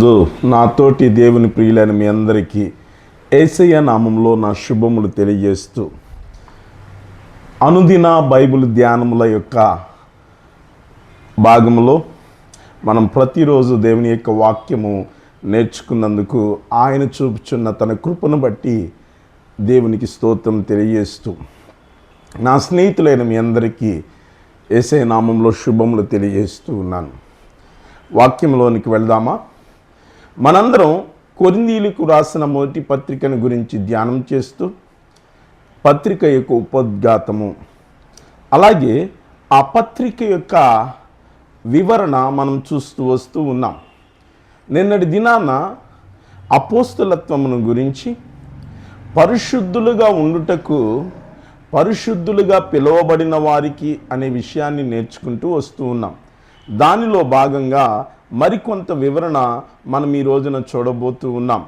నందు నాతోటి దేవుని ప్రియులైన మీ అందరికీ ఏసయ్య నామంలో నా శుభములు తెలియజేస్తూ అనుదిన బైబిల్ ధ్యానముల యొక్క భాగంలో మనం ప్రతిరోజు దేవుని యొక్క వాక్యము నేర్చుకున్నందుకు ఆయన చూపుచున్న తన కృపను బట్టి దేవునికి స్తోత్రం తెలియజేస్తూ నా స్నేహితులైన మీ అందరికీ ఏసే నామంలో శుభములు తెలియజేస్తూ ఉన్నాను. వాక్యంలోనికి వెళ్దామా? మనందరం కొరిందీలకు రాసిన మొదటి పత్రికను గురించి ధ్యానం చేస్తూ పత్రిక యొక్క ఉపోద్ఘాతము. అలాగే ఆ పత్రిక యొక్క వివరణ మనం చూస్తూ వస్తూ ఉన్నాం. నిన్నటి దినాన అపోస్తులత్వమును గురించి పరిశుద్ధులుగా ఉండుటకు పరిశుద్ధులుగా పిలువబడిన వారికి అనే విషయాన్ని నేర్చుకుంటూ వస్తూ ఉన్నాం. దానిలో భాగంగా మరికొంత వివరణ మనం ఈ రోజున చూడబోతూ ఉన్నాం.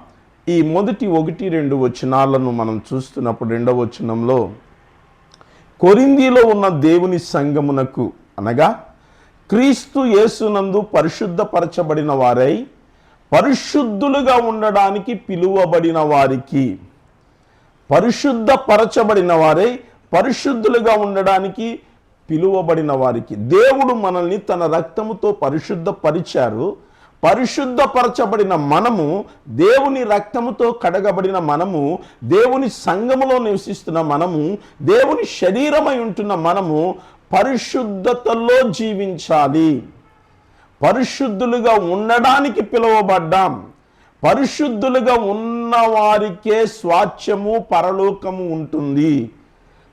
ఈ మొదటి ఒకటి రెండు వచనాలను మనం చూస్తున్నప్పుడు రెండవ వచనంలో కొరిందీలో ఉన్న దేవుని సంగమునకు అనగా క్రీస్తు యేసునందు పరిశుద్ధపరచబడిన వారై పరిశుద్ధులుగా ఉండడానికి పిలువబడిన వారికి పరిశుద్ధపరచబడిన వారై పరిశుద్ధులుగా ఉండడానికి పిలువబడిన వారికి. దేవుడు మనల్ని తన రక్తముతో పరిశుద్ధపరిచారు. పరిశుద్ధపరచబడిన మనము దేవుని రక్తముతో కడగబడిన మనము దేవుని సంఘములో నివసిస్తున్న మనము దేవుని శరీరమై ఉంటున్న మనము పరిశుద్ధతలో జీవించాలి. పరిశుద్ధులుగా ఉండడానికి పిలువబడ్డాం. పరిశుద్ధులుగా ఉన్నవారికే స్వాచ్ఛము పరలోకము ఉంటుంది.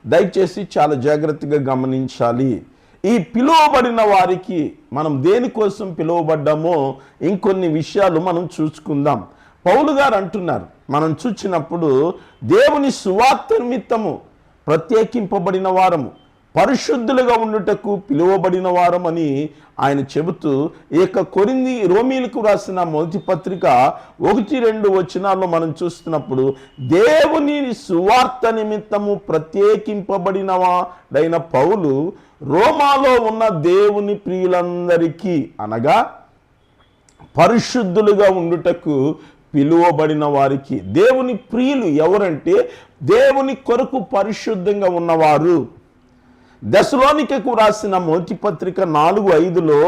దయచేసి చాలా జాగ్రత్తగా గమనించాలి. ఈ పిలువబడిన వారికి మనం దేనికోసం పిలువబడ్డామో ఇంకొన్ని విషయాలు మనం చూసుకుందాం. పౌలు గారు అంటున్నారు మనం చూచినప్పుడు దేవుని సువార్త నిమిత్తము ప్రత్యేకింపబడిన వారము. పరిశుద్ధులుగా ఉండుటకు పిలువబడిన వారమని ఆయన చెబుతూ ఈ యొక్క కొరింది రోమీలకు రాసిన మొదటి పత్రిక ఒకటి రెండు వచనాల్లో మనం చూస్తున్నప్పుడు దేవుని సువార్త నిమిత్తము ప్రత్యేకింపబడినవాడైన పౌలు రోమాలో ఉన్న దేవుని ప్రియులందరికీ అనగా పరిశుద్ధులుగా ఉండుటకు పిలువబడిన వారికి. దేవుని ప్రియులు ఎవరంటే దేవుని కొరకు పరిశుద్ధంగా ఉన్నవారు. దశలోనికకు రాసిన మొదటి పత్రిక నాలుగు ఐదులో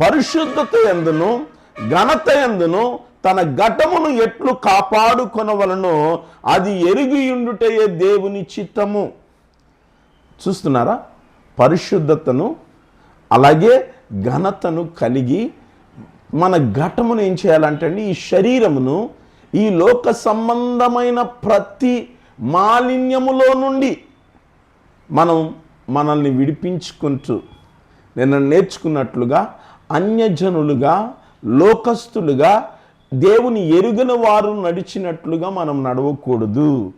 పరిశుద్ధత ఎందును ఘనత ఎందును తన ఘటమును ఎట్లు కాపాడుకొనవలనో అది ఎరిగియుండుటయే దేవుని చిత్తము. చూస్తున్నారా? పరిశుద్ధతను అలాగే ఘనతను కలిగి మన ఘటమును ఏం చేయాలంటే అండి ఈ శరీరమును ఈ లోక సంబంధమైన ప్రతి మాలిన్యములో నుండి మనం మనల్ని విడిపించుకుంటూ నిన్న నేర్చుకున్నట్లుగా అన్యజనులుగా లోకస్తులుగా దేవుని ఎరుగని వారు నడిచినట్లుగా మనం నడవకూడదు.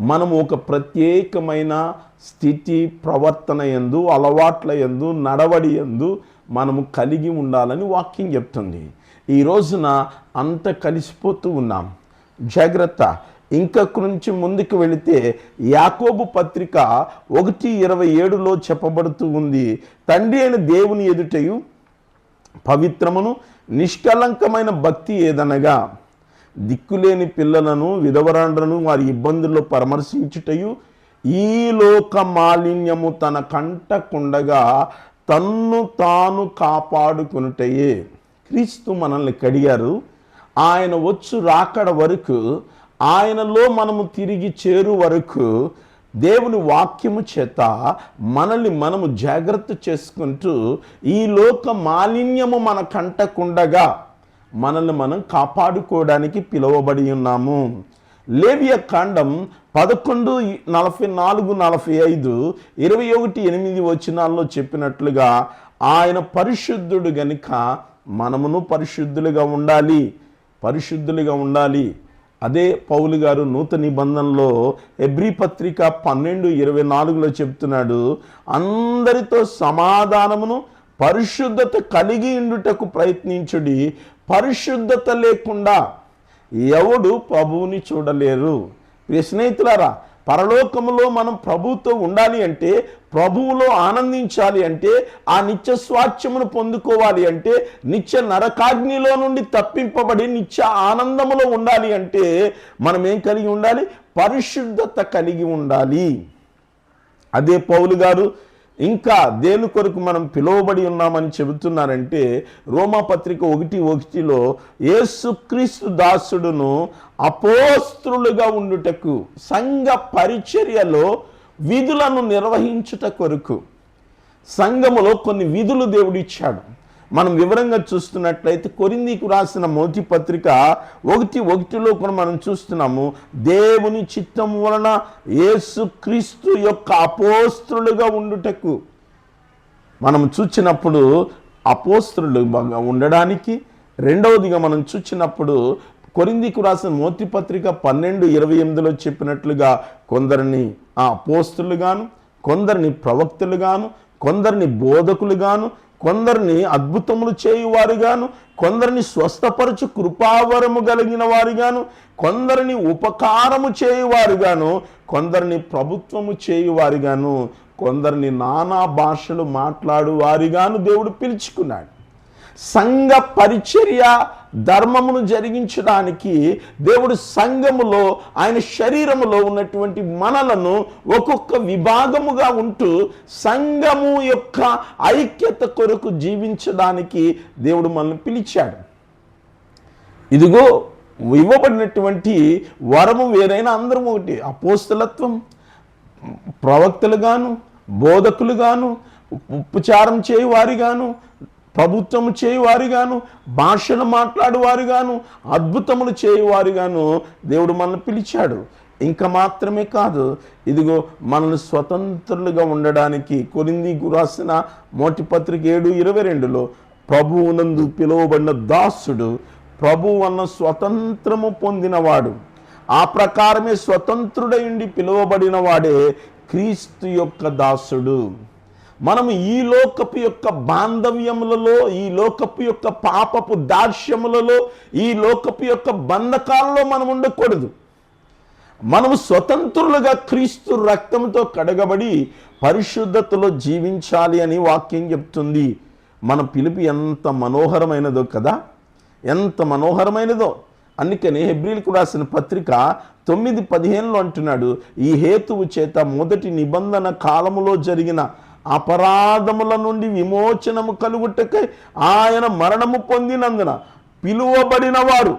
మనం ఒక ప్రత్యేకమైన స్థితి ప్రవర్తన ఎందు అలవాట్ల ఎందు నడవడి ఎందు మనము కలిగి ఉండాలని వాక్యం చెప్తుంది. ఈ రోజున అంత కలిసిపోతూ ఉన్నాం. జాగ్రత్త. ఇంకొక నుంచి ముందుకు వెళితే యాకోబు పత్రిక ఒకటి ఇరవై ఏడులో చెప్పబడుతూ ఉంది. తండ్రి అయిన దేవుని ఎదుటయు పవిత్రమును నిష్కలంకమైన భక్తి ఏదనగా దిక్కులేని పిల్లలను విధవరాండ్రను వారి ఇబ్బందుల్లో పరామర్శించుటయు ఈ లోక మాలిన్యము తన కంటకుండగా తన్ను తాను కాపాడుకునుటయే. క్రీస్తు మనల్ని కడిగారు. ఆయన వచ్చు రాకడ వరకు ఆయనలో మనము తిరిగి చేరు వరకు దేవుని వాక్యము చేత మనల్ని మనము జాగ్రత్త చేసుకుంటూ ఈ లోక మాలిన్యము మన కంటకుండగా మనల్ని మనం కాపాడుకోవడానికి పిలువబడి ఉన్నాము. లేవియ కాండం పదకొండు నలభై నాలుగు నలభై ఐదు ఇరవై ఒకటి ఎనిమిది వచనాల్లో చెప్పినట్లుగా ఆయన పరిశుద్ధుడు గనుక మనమును పరిశుద్ధులుగా ఉండాలి పరిశుద్ధులుగా ఉండాలి. అదే పౌలు గారు నూతన నిబంధనలో ఎబ్రి పత్రిక పన్నెండు ఇరవై నాలుగులో చెప్తున్నాడు అందరితో సమాధానమును పరిశుద్ధత కలిగి ఉండుటకు ప్రయత్నించుడి. పరిశుద్ధత లేకుండా ఎవడు ప్రభువుని చూడలేరు. ప్రియ స్నేహితులారా పరలోకములో మనం ప్రభువుతో ఉండాలి అంటే ప్రభువులో ఆనందించాలి అంటే ఆ నిత్య స్వాచ్యమును పొందుకోవాలి అంటే నిత్య నరకాగ్నిలో నుండి తప్పింపబడి నిత్య ఆనందములో ఉండాలి అంటే మనం ఏం కలిగి ఉండాలి? పరిశుద్ధత కలిగి ఉండాలి. అదే పౌలు గారు ఇంకా దేని కొరకు మనం పిలువబడి ఉన్నామని చెబుతున్నారంటే రోమాపత్రిక ఒకటి ఒకటిలో యేసుక్రీస్తు దాసుడును అపోస్త్రులుగా ఉండుటకు సంఘ పరిచర్యలో విధులను నిర్వహించుట కొరకు. సంఘములో కొన్ని విధులు దేవుడిచ్చాడు. మనం వివరంగా చూస్తున్నట్లయితే కొరిందీకు రాసిన మొదటి పత్రిక ఒకటి ఒకటిలో కూడా మనం చూస్తున్నాము దేవుని చిత్తం వలన యేసుక్రీస్తు యొక్క అపోస్త్రులుగా ఉండుటకు. మనం చూచినప్పుడు అపోస్త్రులు ఉండడానికి రెండవదిగా మనం చూచినప్పుడు కొరిందీకు రాసిన మోతి పత్రిక పన్నెండు ఇరవై ఎనిమిదిలో చెప్పినట్లుగా కొందరిని ఆ అపోస్తులుగాను కొందరిని ప్రవక్తలుగాను కొందరిని బోధకులుగాను కొందరిని అద్భుతములు చేయువారుగాను కొందరిని స్వస్థపరచు కృపావరము కలిగిన వారుగాను కొందరిని ఉపకారము చేయువారుగాను కొందరిని ప్రభుత్వము చేయువారుగాను కొందరిని నానా భాషలు మాట్లాడు వారిగాను దేవుడు పిలుచుకున్నాడు. సంఘ పరిచర్య ధర్మమును జరిగించడానికి దేవుడు సంఘములో ఆయన శరీరములో ఉన్నటువంటి మనలను ఒక్కొక్క విభాగముగా ఉంటూ సంఘము యొక్క ఐక్యత కొరకు జీవించడానికి దేవుడు మనల్ని పిలిచాడు. ఇదిగో ఇవ్వబడినటువంటి వరము వేరైనా అందరం ఒకటి. అపోస్తలత్వం ప్రవక్తలుగాను బోధకులుగాను ఉపచారం చేయువారిగాను ప్రభుత్వము చేయువారిగాను భాషలు మాట్లాడువారుగాను అద్భుతములు చేయువారుగాను దేవుడు మనల్ని పిలిచాడు. ఇంకా మాత్రమే కాదు ఇదిగో మనల్ని స్వతంత్రులుగా ఉండడానికి కొరింది రాసిన మోటిపత్రిక ఏడు ఇరవై రెండులో ప్రభువునందు పిలువబడిన దాసుడు ప్రభు అన్న స్వతంత్రము పొందినవాడు. ఆ ప్రకారమే స్వతంత్రుడయుండి పిలువబడిన వాడే క్రీస్తు యొక్క దాసుడు. మనము ఈ లోకపు యొక్క బాంధవ్యములలో ఈ లోకపు యొక్క పాపపు దాస్యములలో ఈ లోకపు యొక్క బంధకాలలో మనం ఉండకూడదు. మనము స్వతంత్రులుగా క్రీస్తు రక్తంతో కడగబడి పరిశుద్ధతలో జీవించాలి అని వాక్యం చెప్తుంది. మన పిలుపు ఎంత మనోహరమైనదో కదా? ఎంత మనోహరమైనదో? అందుకని హెబ్రిల్కు రాసిన పత్రిక తొమ్మిది పదిహేనులో అంటున్నాడు ఈ హేతువు చేత మొదటి నిబంధన కాలములో జరిగిన అపరాధముల నుండి విమోచనము కలుగుటకై ఆయన మరణము పొందినందున పిలువబడిన వారు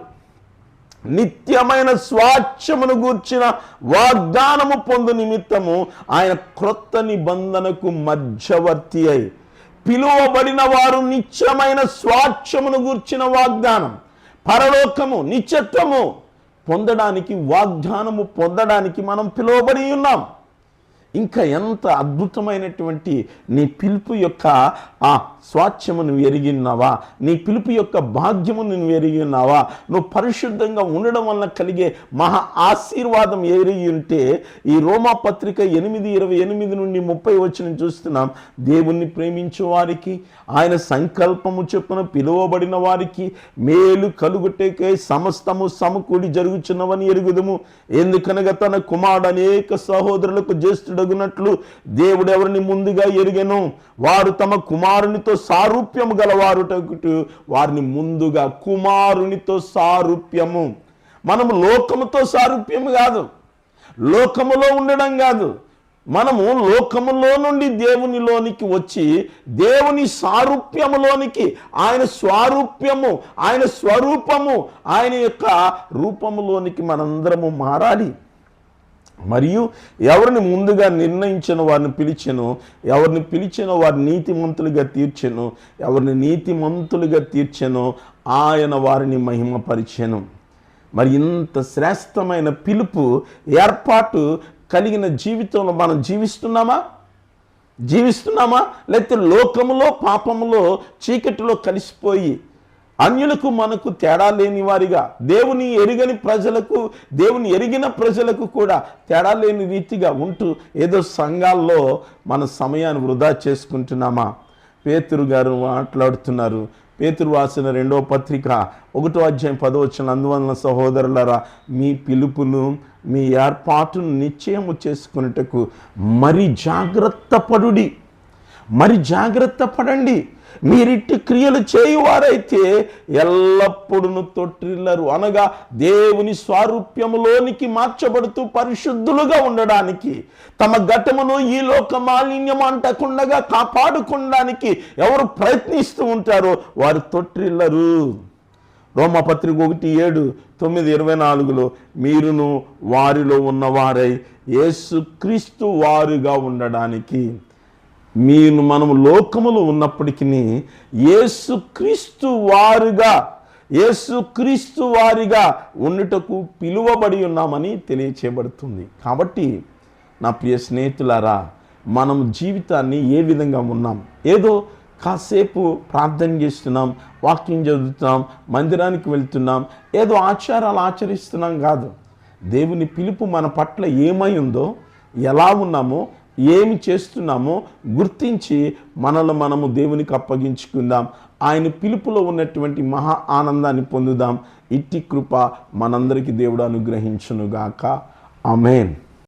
నిత్యమైన స్వాచ్ఛమును గూర్చిన వాగ్దానము పొందు నిమిత్తము ఆయన క్రొత్త నిబంధనకు మధ్యవర్తి అయి పిలువబడిన వారు నిత్యమైన స్వాచ్ఛమును గూర్చిన వాగ్దానం పరలోకము నిత్యత్వము పొందడానికి వాగ్దానము పొందడానికి మనం పిలువబడి ఉన్నాం. ఇంకా ఎంత అద్భుతమైనటువంటి నీ పిలుపు యొక్క ఆ స్వాచ్ఛము నువ్వు ఎరిగి ఉన్నావా నీ పిలుపు యొక్క భాగ్యము నువ్వు ఎరిగి ఉన్నావా నువ్వు పరిశుద్ధంగా ఉండడం వల్ల కలిగే మహా ఆశీర్వాదం ఎరిగి ఉంటే ఈ రోమా పత్రిక ఎనిమిది ఇరవై ఎనిమిది నుండి ముప్పై వచ్చిన చూస్తున్నాం. దేవుణ్ణి ప్రేమించే వారికి ఆయన సంకల్పము చొప్పున పిలువబడిన వారికి మేలు కలుగుటేకే సమస్తము సమకూడి జరుగుచున్నవని ఎరుగుదము. ఎందుకనగా తన కుమారుడు అనేక సహోదరులకు జ్యేష్ఠుడగునట్లు దేవుడు ఎవరిని ముందుగా ఎరిగెను? వారు తమ కుమారునితో సారూప్యము గలవారుటకు వారిని ముందుగా కుమారునితో సారూప్యము. మనము లోకముతో సారూప్యము కాదు. లోకములో ఉండడం కాదు. మనము లోకములో నుండి దేవునిలోనికి వచ్చి దేవుని సారూప్యములోనికి ఆయన స్వారూప్యము ఆయన స్వరూపము ఆయన యొక్క రూపములోనికి మనందరము మారాలి. మరియు ఎవరిని ముందుగా నిర్ణయించిన వారిని పిలిచెను ఎవరిని పిలిచిన వారిని నీతిమంతులుగా తీర్చెను ఎవరిని నీతిమంతులుగా తీర్చెను ఆయన వారిని మహిమపరిచెను. మరి ఇంత శ్రేష్టమైన పిలుపు ఏర్పాటు కలిగిన జీవితంలో మనం జీవిస్తున్నామా? జీవిస్తున్నామా? లేకపోతే లోకములో పాపములో చీకటిలో కలిసిపోయి అన్యులకు మనకు తేడా లేని వారిగా దేవుని ఎరిగని ప్రజలకు దేవుని ఎరిగిన ప్రజలకు కూడా తేడా లేని రీతిగా ఉంటూ ఏదో సంఘాల్లో మన సమయాన్ని వృధా చేసుకుంటున్నామా? పేతురు గారు మాట్లాడుతున్నారు. పేతురు రాసిన రెండో పత్రిక ఒకటో అధ్యాయం పదో వచ్చిన అందువలన సహోదరులరా మీ పిలుపును మీ ఏర్పాటును నిశ్చయము చేసుకున్నటకు మరి జాగ్రత్త పడుడి. మరి జాగ్రత్త పడండి. మీరిట్టి క్రియలు చేయువారైతే ఎల్లప్పుడూ తొట్టిల్లరు. అనగా దేవుని స్వారూప్యములోనికి మార్చబడుతూ పరిశుద్ధులుగా ఉండడానికి తమ ఘటమును ఈ లోక మాలిన్యం అంటకుండగా కాపాడుకోవడానికి ఎవరు ప్రయత్నిస్తూ ఉంటారో వారు తొట్టిల్లరు. రోమపత్రిక ఒకటి ఏడు తొమ్మిది ఇరవై నాలుగులో మీరును వారిలో ఉన్నవారై యేసుక్రీస్తు వారుగా ఉండడానికి మీరు మనము లోకములో ఉన్నప్పటికీ యేసుక్రీస్తు వారుగా యేసుక్రీస్తు వారిగా ఉండుటకు పిలువబడి ఉన్నామని తెలియచేయబడుతుంది. కాబట్టి నా ప్రియ స్నేహితులారా మనం జీవితాన్ని ఏ విధంగా ఉన్నాం? ఏదో కాసేపు ప్రార్థన చేస్తున్నాం వాక్యం చదువుతున్నాం మందిరానికి వెళ్తున్నాం ఏదో ఆచారాలు ఆచరిస్తున్నాం కాదు. దేవుని పిలుపు మన పట్ల ఏమై ఉందో ఎలా ఉన్నామో ఏమి చేస్తున్నామో గుర్తించి మనల్ని మనము దేవునికి అప్పగించుకుందాం. ఆయన పిలుపులో ఉన్నటువంటి మహా ఆనందాన్ని పొందుదాం. ఇట్టి కృప మనందరికీ దేవుడు అనుగ్రహించునుగాక. ఆమెన్.